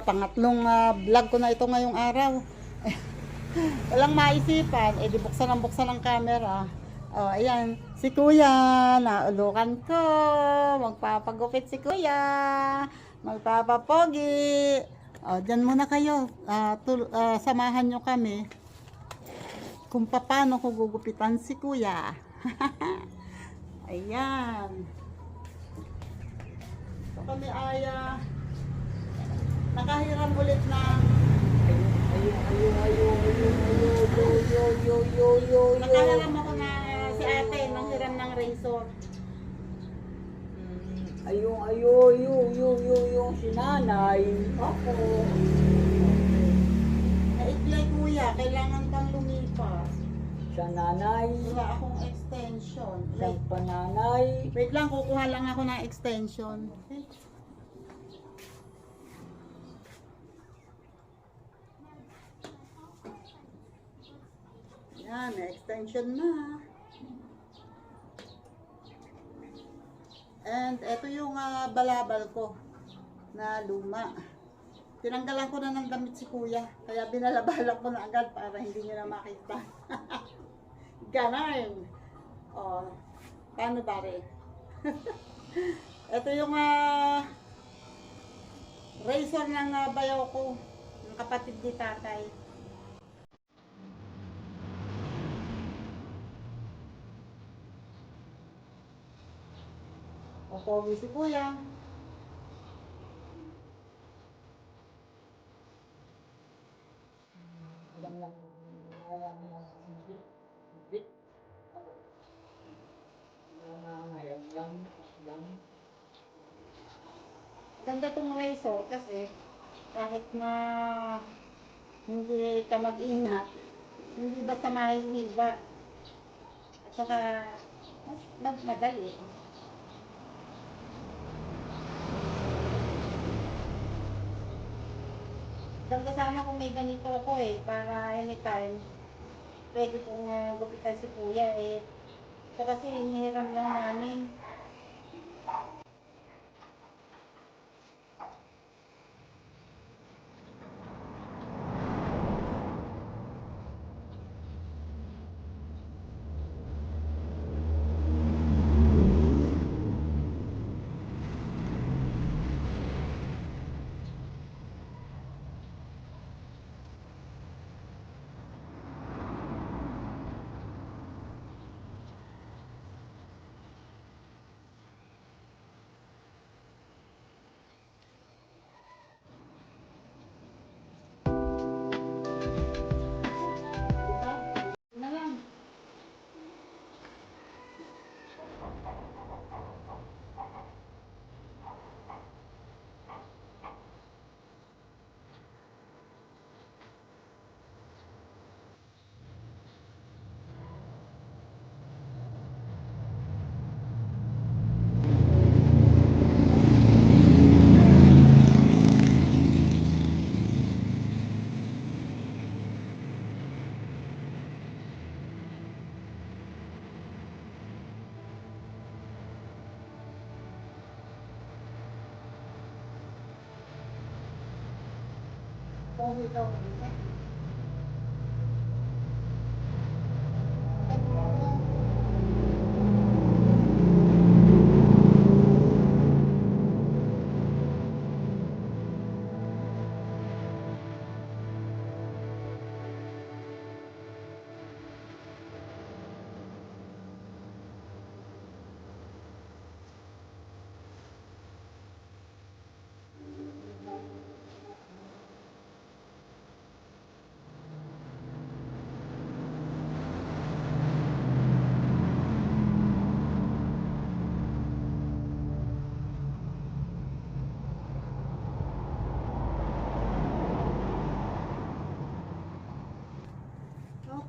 Pangatlong ah, vlog ko na ito ngayong araw. Walang maisipan, eh di buksan ang buksan ng camera. Oh, ayan, si Kuya, naulukan ko. Magpapagupit si Kuya. Magpapapogi. Oh, dyan muna kayo. Ah, tul- ah, samahan nyo kami kung paano ko gugupitan si Kuya. ayan. Kami ay nakahiram ulit ng nakahiram ako na si ate nang hiram ng razor. Mm, Ayun, ayun, yo, yo, yo, yo, si nanay. Opo. Naiglay kuya, kailangan kang lumipas. Sa nanay. Wala akong extension. Sa pananay. wait lang, kukuha lang ako ng extension. Okay. Yan, extension na. And ito yung ah, balabal ko na luma. Tinanggalan ko na ng damit si kuya. Kaya binalabalan ko na agad para hindi niya na makita. Ganon. Oh, paano ba rin? ito yung ah, razor ng ah, bayaw ko. Ng kapatid ni tatay. Opo, si kuya. Alam lang. Alam lang. Bit. Alam lang. Alam. Ganda tong razor kasi kahit na hindi ka mag-ingat, hindi basta mahihiba. At saka, mas madali. Ganda sana kung may ganito ako eh, para anytime, pwede kong uh, gupitan si kuya eh. Ito kasi hinihiram lang namin.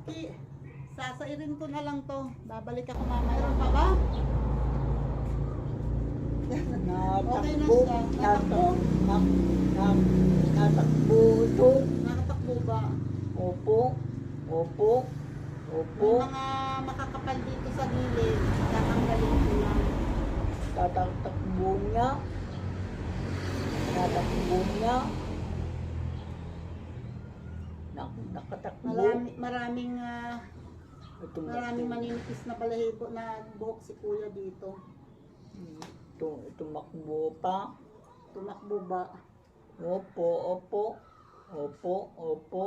Okay. Sasairin ko na lang to. Babalik ako mamaya. Meron pa ba? Okay na siya. Natakbo? Natakbo. Nak- ito. Nakatakbo ba? Opo. Opo. Opo. Yung mga makakapal dito sa gilid, tatanggalin ko lang. Tatakbo niya. Tatakbo niya. nakatakbo. Marami, maraming, Ito, maraming maninipis na balahibo na buhok si kuya dito. Ito, tumakbo pa. Tumakbo ba? Opo, opo. Opo, opo.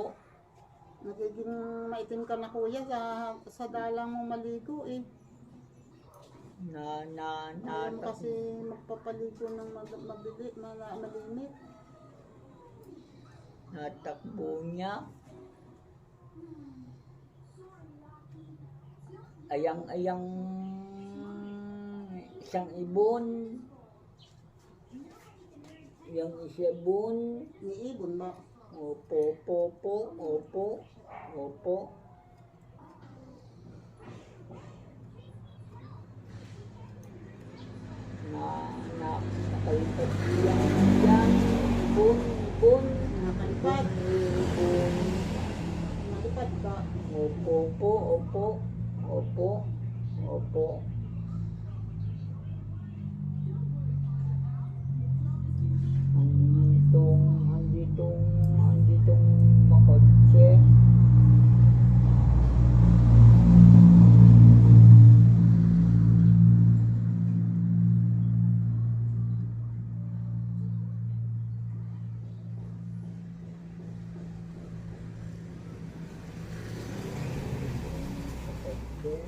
Nagiging maitim ka na kuya sa, sa dalang mo maligo eh. Na, na, na, Ayaw mo kasi magpapaligo ng mag, mabili, mala, malimit. natakbo niya. Ayang-ayang isang ibon. Yang isa ibon. Niibon mo. Opo, opo, opo, opo, opo. Na, na, nakalipad yan, yan, ibon, ibon, Nakalipad. ibon. Nalipad ka. Opo, opo, opo, opo, opo. Kotse.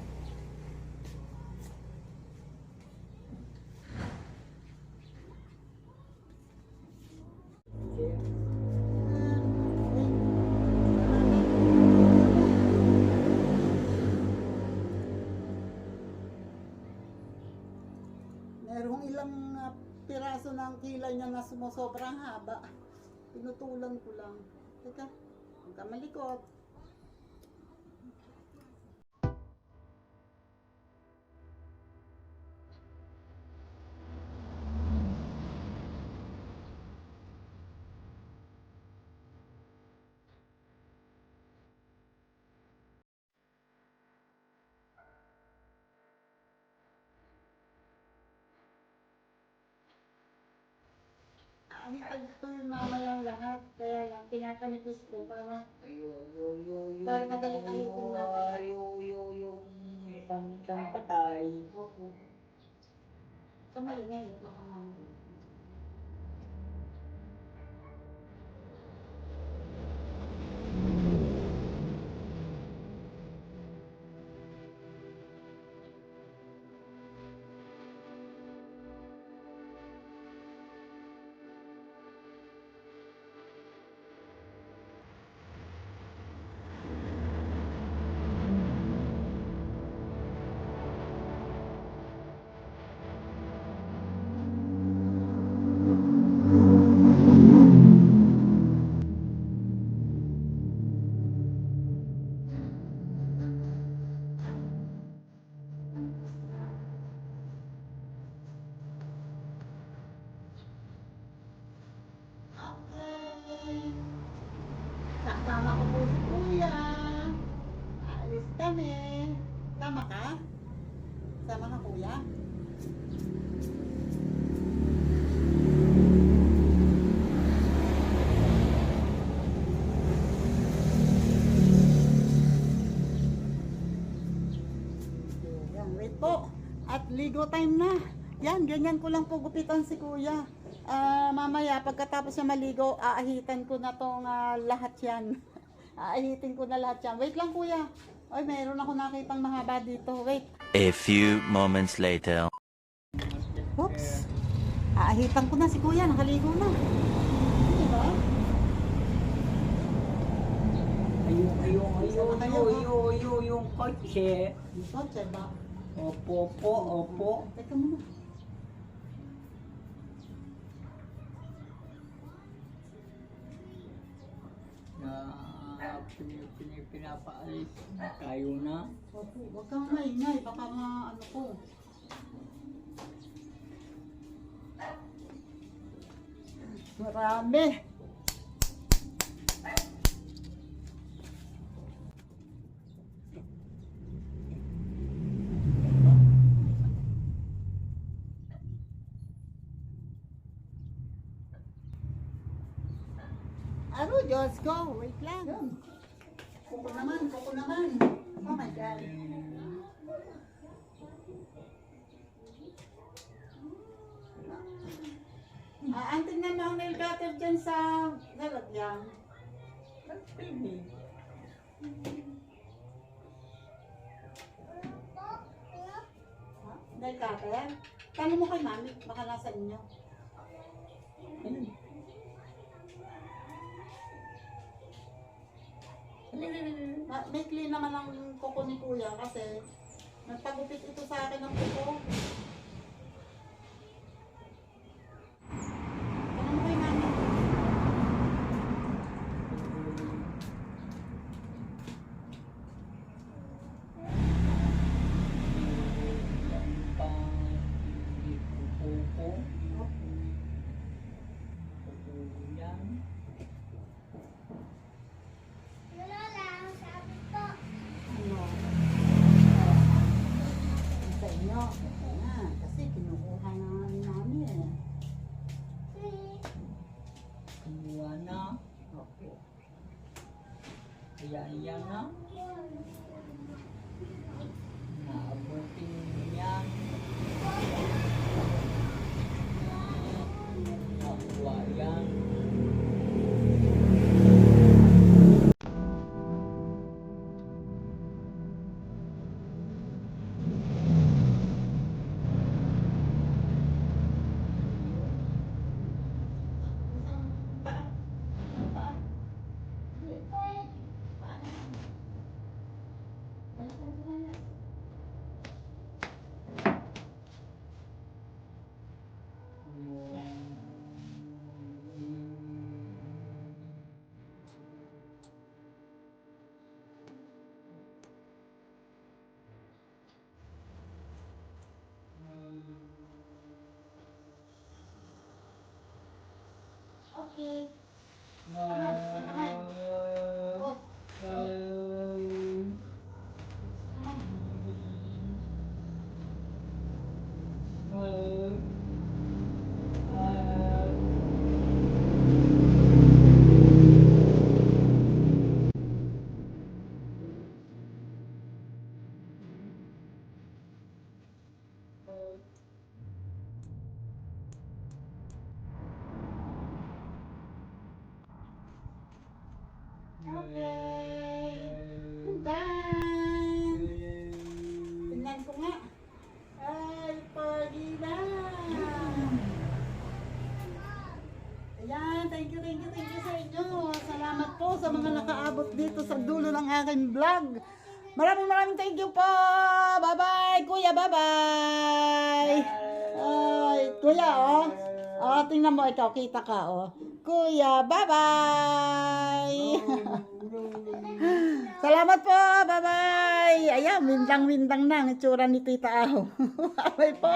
Merong ilang ah, piraso ng kilay niya na sumusobrang haba. Pinutulan ko lang. Teka, huwag ka malikot. Ang ito yung mamayang lahat. Kaya lang, tinatanipis ko para Ayo, yo, yo, yo, Dahil madaling yo, alitin na. yo, Ligo time na. Yan, ganyan ko lang po gupitan si kuya. Ah, mamaya, pagkatapos niya maligo, aahitan ko na tong ah, lahat yan. aahitin ko na lahat yan. Wait lang kuya. Ay, mayroon ako nakitang mahaba dito. Wait. A few moments later. Oops. Aahitan ko na si kuya. Nakaligo na. Diba? Ayun, ayun, ayun, Sama kayo, ayun, ayun, ayun, yung kotse. Ito, diba? Opo, opo, opo. Teka muna. Na pin- pin- pinapaalis tayo na. Opo, Huwag kang maingay. Baka ma, ano ko. Marami. Ko. Wait lang. Kuko naman, kuko naman. Oh my God. Ah, ang tingnan mo ang nail cutter dyan sa lalagyan. Baby. Ha? Nail cutter? Tanong mo kay mami, baka nasa inyo. Ayun. Clean naman ang kuko ni kuya kasi nagpagupit ito sa akin ng kuko. Okay. Oh, okay. Vlog. Maraming maraming thank you po. Bye-bye, kuya. Bye-bye. Ay, kuya, oh. Oh, tingnan mo ikaw, kita ka, oh. Kuya, bye-bye. Salamat po. Bye-bye. Ayan, windang-windang na ang itsura ni Tita Aho. Bye po.